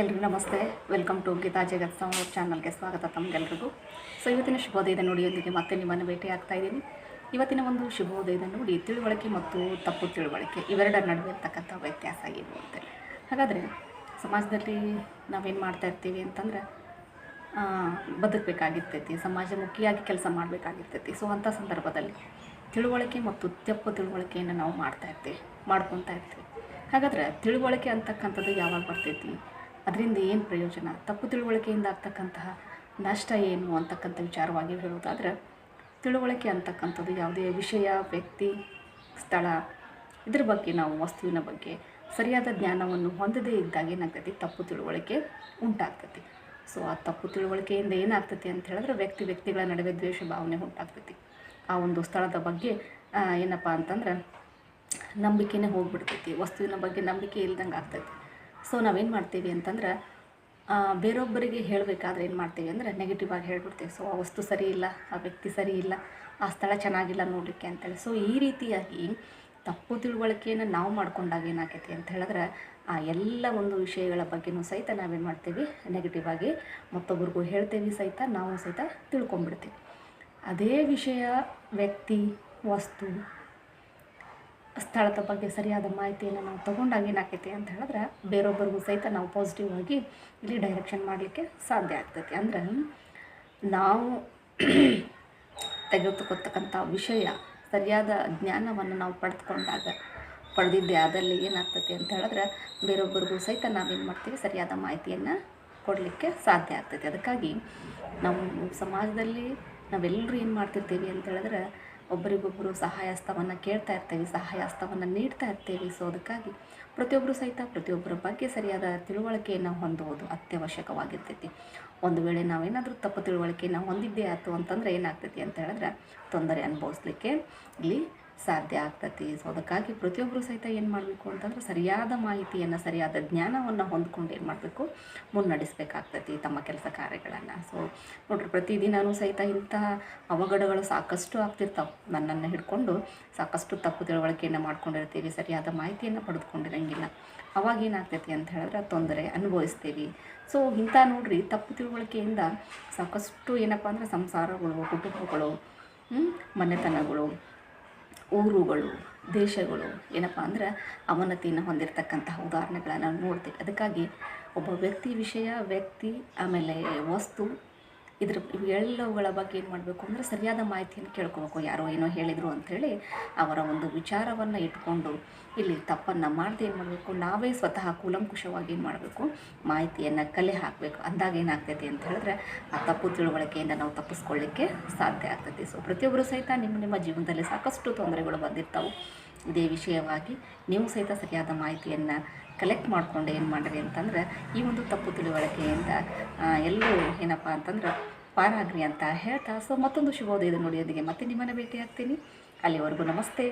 ಎಲ್ರಿಗೂ ನಮಸ್ತೆ. Welcome to Geetha ಜಗತ್ ಅವ್ರ ಚಾನಲ್ಗೆ ಸ್ವಾಗತ ತಮಗೆಲ್ರಿಗೂ. ಸೊ ಇವತ್ತಿನ ಶುಭೋದಯದ ನುಡಿಯೊಂದಿಗೆ ಮತ್ತೆ ನಿಮ್ಮನ್ನು ಭೇಟಿ ಆಗ್ತಾ ಇದ್ದೀನಿ. ಇವತ್ತಿನ ಒಂದು ಶುಭೋದಯದ ನುಡಿ, ತಿಳುವಳಿಕೆ ಮತ್ತು ತಪ್ಪು ತಿಳುವಳಿಕೆ, ಇವೆರಡರ ನಡುವೆ ಇರ್ತಕ್ಕಂಥ ವ್ಯತ್ಯಾಸ ಏನು ಅಂತ ಹಾಗಾದರೆ, ಸಮಾಜದಲ್ಲಿ ನಾವೇನು ಮಾಡ್ತಾ ಇರ್ತೀವಿ ಅಂತಂದ್ರೆ ಬದುಕಬೇಕಾಗಿರ್ತೈತಿ, ಸಮಾಜ ಮುಖಿಯಾಗಿ ಕೆಲಸ ಮಾಡಬೇಕಾಗಿರ್ತೈತಿ. ಸೊ ಅಂಥ ಸಂದರ್ಭದಲ್ಲಿ ತಿಳುವಳಿಕೆ ಮತ್ತು ತಪ್ಪು ತಿಳುವಳಿಕೆಯನ್ನು ನಾವು ಮಾಡ್ತಾ ಇರ್ತೀವಿ ಮಾಡ್ಕೊತಾ ಇರ್ತೀವಿ. ಹಾಗಾದ್ರೆ, ತಿಳುವಳಿಕೆ ಅಂತಕ್ಕಂಥದ್ದು ಯಾವಾಗ ಬರ್ತೈತಿ? ಅದರಿಂದ ಏನು ಪ್ರಯೋಜನ? ತಪ್ಪು ತಿಳುವಳಿಕೆಯಿಂದ ಆಗ್ತಕ್ಕಂತಹ ನಷ್ಟ ಏನು ಅಂತಕ್ಕಂಥ ವಿಚಾರವಾಗಿ ಹೇಳುವುದಾದ್ರೆ, ತಿಳುವಳಿಕೆ ಅಂತಕ್ಕಂಥದ್ದು ಯಾವುದೇ ವಿಷಯ, ವ್ಯಕ್ತಿ, ಸ್ಥಳ, ಇದ್ರ ಬಗ್ಗೆ ನಾವು ವಸ್ತುವಿನ ಬಗ್ಗೆ ಸರಿಯಾದ ಜ್ಞಾನವನ್ನು ಹೊಂದದೇ ಇದ್ದಾಗ ಏನಾಗ್ತೈತಿ ತಪ್ಪು ತಿಳುವಳಿಕೆ ಉಂಟಾಗ್ತೈತಿ ಸೊ ಆ ತಪ್ಪು ತಿಳುವಳಿಕೆಯಿಂದ ಏನಾಗ್ತೈತಿ ಅಂತ ಹೇಳಿದ್ರೆ ವ್ಯಕ್ತಿ ವ್ಯಕ್ತಿಗಳ ನಡುವೆ ದ್ವೇಷ ಭಾವನೆ ಉಂಟಾಗ್ತೈತಿ ಆ ಒಂದು ಸ್ಥಳದ ಬಗ್ಗೆ ಏನಪ್ಪ ಅಂತಂದ್ರೆ, ನಂಬಿಕೆನೇ ಹೋಗ್ಬಿಡ್ತೈತಿ, ವಸ್ತುವಿನ ಬಗ್ಗೆ ನಂಬಿಕೆ ಇಲ್ದಂಗೆ ಆಗ್ತೈತಿ ಸೊ ನಾವೇನು ಮಾಡ್ತೀವಿ ಅಂತಂದ್ರೆ ಬೇರೊಬ್ಬರಿಗೆ ಹೇಳಬೇಕಾದ್ರೆ ಏನು ಮಾಡ್ತೀವಿ ಅಂದರೆ ನೆಗೆಟಿವ್ ಆಗಿ ಹೇಳ್ಬಿಡ್ತೀವಿ. ಸೊ ಆ ವಸ್ತು ಸರಿ ಇಲ್ಲ, ಆ ವ್ಯಕ್ತಿ ಸರಿ ಇಲ್ಲ, ಆ ಸ್ಥಳ ಚೆನ್ನಾಗಿಲ್ಲ ನೋಡಲಿಕ್ಕೆ ಅಂತೇಳಿ. ಸೊ ಈ ರೀತಿಯಾಗಿ ತಪ್ಪು ತಿಳುವಳಿಕೆಯನ್ನು ನಾವು ಮಾಡ್ಕೊಂಡಾಗ ಏನಾಗೈತಿ ಅಂತ ಹೇಳಿದ್ರೆ, ಆ ಎಲ್ಲ ಒಂದು ವಿಷಯಗಳ ಬಗ್ಗೆನೂ ಸಹಿತ ನಾವೇನು ಮಾಡ್ತೀವಿ ನೆಗೆಟಿವ್ ಆಗಿ ಮತ್ತೊಬ್ರಿಗೂ ಹೇಳ್ತೀವಿ ಸಹಿತ, ನಾವು ಸಹಿತ ತಿಳ್ಕೊಂಬಿಡ್ತೀವಿ ಅದೇ ವಿಷಯ ವ್ಯಕ್ತಿ, ವಸ್ತು ಸ್ಥಳದ ಬಗ್ಗೆ ಸರಿಯಾದ ಮಾಹಿತಿಯನ್ನು ನಾವು ತೊಗೊಂಡಾಗ ಏನಾಕೈತಿ ಅಂತ ಹೇಳಿದ್ರೆ ಬೇರೊಬ್ಬರಿಗೂ ಸಹಿತ ನಾವು ಪಾಸಿಟಿವ್ ಆಗಿ ಇಲ್ಲಿ ಡೈರೆಕ್ಷನ್ ಮಾಡಲಿಕ್ಕೆ ಸಾಧ್ಯ ಆಗ್ತೈತಿ. ಅಂದ್ರೆ ನಾವು ತೆಗೆದುಕೊತಕ್ಕಂಥ ವಿಷಯ, ಸರಿಯಾದ ಜ್ಞಾನವನ್ನು ನಾವು ಪಡೆದುಕೊಂಡಾಗ, ಪಡೆದಿದ್ದೆ ಅದಲ್ಲಿ ಏನಾಗ್ತೈತಿ ಅಂತ ಹೇಳಿದ್ರೆ ಬೇರೊಬ್ಬರಿಗೂ ಸಹಿತ ನಾವೇನು ಮಾಡ್ತೀವಿ? ಸರಿಯಾದ ಮಾಹಿತಿಯನ್ನು ಕೊಡಲಿಕ್ಕೆ ಸಾಧ್ಯ ಆಗ್ತೈತಿ. ಅದಕ್ಕಾಗಿ ನಮ್ಮ ಸಮಾಜದಲ್ಲಿ ನಾವೆಲ್ಲರೂ ಏನು ಮಾಡ್ತಿರ್ತೀವಿ ಅಂತ ಹೇಳಿದ್ರೆ ಒಬ್ಬರಿಗೊಬ್ಬರು ಸಹಾಯ ಹಸ್ತವನ್ನು ಕೇಳ್ತಾ ಇರ್ತೇವೆ ಸಹಾಯ ಹಸ್ತವನ್ನು ನೀಡ್ತಾ ಇರ್ತೇವೆ. ಸೊ ಅದಕ್ಕಾಗಿ ಪ್ರತಿಯೊಬ್ಬರು ಸಹಿತ ಪ್ರತಿಯೊಬ್ಬರ ಬಗ್ಗೆ ಸರಿಯಾದ ತಿಳುವಳಿಕೆಯನ್ನು ಹೊಂದುವುದು ಅತ್ಯವಶ್ಯಕವಾಗಿರ್ತೈತಿ. ಒಂದು ವೇಳೆ ನಾವೇನಾದರೂ ತಪ್ಪು ತಿಳುವಳಿಕೆಯನ್ನು ಹೊಂದಿದ್ದೇ ಆಯಿತು ಅಂತಂದ್ರೆ ಏನಾಗ್ತೈತಿ ಅಂತ ಹೇಳಿದ್ರೆ ತೊಂದರೆ ಅನುಭವಿಸ್ಲಿಕ್ಕೆ ಇಲ್ಲಿ ಸಾಧ್ಯ ಆಗ್ತತಿ. ಸೊ ಅದಕ್ಕಾಗಿ ಪ್ರತಿಯೊಬ್ಬರು ಸಹಿತ ಏನು ಮಾಡಬೇಕು ಅಂತಂದ್ರೆ ಸರಿಯಾದ ಮಾಹಿತಿಯನ್ನು, ಸರಿಯಾದ ಜ್ಞಾನವನ್ನು ಹೊಂದ್ಕೊಂಡು ಏನು ಮಾಡಬೇಕು? ಮುನ್ನಡೆಸಬೇಕಾಗ್ತತಿ ತಮ್ಮ ಕೆಲಸ ಕಾರ್ಯಗಳನ್ನು. ಸೊ ನೋಡ್ರಿ ಪ್ರತಿದಿನವೂ ಸಹಿತ ಇಂಥ ಅವಘಡಗಳು ಸಾಕಷ್ಟು ಆಗ್ತಿರ್ತಾವೆ. ನನ್ನನ್ನು ಹಿಡ್ಕೊಂಡು ಸಾಕಷ್ಟು ತಪ್ಪು ತಿಳುವಳಿಕೆಯನ್ನು ಮಾಡ್ಕೊಂಡಿರ್ತೀವಿ, ಸರಿಯಾದ ಮಾಹಿತಿಯನ್ನು ಪಡೆದುಕೊಂಡಿರಂಗಿಲ್ಲ. ಅವಾಗ ಏನಾಗ್ತೈತಿ ಅಂತ ಹೇಳಿದ್ರೆ ತೊಂದರೆ ಅನುಭವಿಸ್ತೀವಿ. ಸೊ ಇಂಥ ನೋಡ್ರಿ, ತಪ್ಪು ತಿಳುವಳಿಕೆಯಿಂದ ಸಾಕಷ್ಟು ಏನಪ್ಪ ಅಂದರೆ ಸಂಸಾರಗಳು, ಕುಟುಂಬಗಳು ಮನೆತನಗಳು ಊರುಗಳು, ದೇಶಗಳು, ಏನಪ್ಪ ಅಂದ್ರೆ ಅವನತಿಯನ್ನು ಹೊಂದಿರತಕ್ಕಂತಹ ಉದಾಹರಣೆಗಳನ್ನು ನೋಡ್ತೀವಿ. ಅದಕ್ಕಾಗಿ ಒಬ್ಬ ವ್ಯಕ್ತಿ ವಿಷಯ, ವ್ಯಕ್ತಿ ಆಮೇಲೆ ವಸ್ತು ಇದ್ರ ಇವೆಲ್ಲವುಗಳ ಬಗ್ಗೆ ಏನು ಮಾಡಬೇಕು ಅಂದರೆ ಸರಿಯಾದ ಮಾಹಿತಿಯನ್ನು ಕೇಳ್ಕೊಬೇಕು. ಯಾರೋ ಏನೋ ಹೇಳಿದರು ಅಂಥೇಳಿ ಅವರ ಒಂದು ವಿಚಾರವನ್ನು ಇಟ್ಕೊಂಡು ಇಲ್ಲಿ ತಪ್ಪನ್ನು ಮಾಡದೆ ಏನು ಮಾಡಬೇಕು? ನಾವೇ ಸ್ವತಃ ಕೂಲಂಕುಷವಾಗಿ ಏನು ಮಾಡಬೇಕು? ಮಾಹಿತಿಯನ್ನು ಕಲೆ ಹಾಕಬೇಕು. ಅಂದಾಗ ಏನಾಗ್ತೈತಿ ಅಂತ ಹೇಳಿದ್ರೆ ಆ ತಪ್ಪು ತಿಳುವಳಿಕೆಯಿಂದ ನಾವು ತಪ್ಪಿಸ್ಕೊಳ್ಳಿಕ್ಕೆ ಸಾಧ್ಯ ಆಗ್ತೈತಿ. ಸೊ ಪ್ರತಿಯೊಬ್ಬರು ಸಹಿತ ನಿಮ್ಮ ನಿಮ್ಮ ಜೀವನದಲ್ಲಿ ಸಾಕಷ್ಟು ತೊಂದರೆಗಳು ಬಂದಿರ್ತಾವೆ. ಇದೇ ವಿಷಯವಾಗಿ ನೀವು ಸಹಿತ ಸರಿಯಾದ ಮಾಹಿತಿಯನ್ನು ಕಲೆಕ್ಟ್ ಮಾಡಿಕೊಂಡು ಏನು ಮಾಡಿರಿ ಅಂತಂದ್ರೆ, ಈ ಒಂದು ತಪ್ಪು ತಿಳುವಳಿಕೆಯಿಂದ ಎಲ್ಲರೂ ಏನಪ್ಪ ಅಂತಂದ್ರೆ ಪಾರಾಗ್ರಿ ಅಂತ ಹೇಳ್ತಾ, ಸೊ ಮತ್ತೊಂದು ಶುಭೋದಯದ ನುಡಿಯೊಂದಿಗೆ ಮತ್ತೆ ನಿಮ್ಮನ್ನು ಭೇಟಿ ಆಗ್ತೀನಿ ಅಲ್ಲಿವರೆಗೂ ನಮಸ್ತೆ.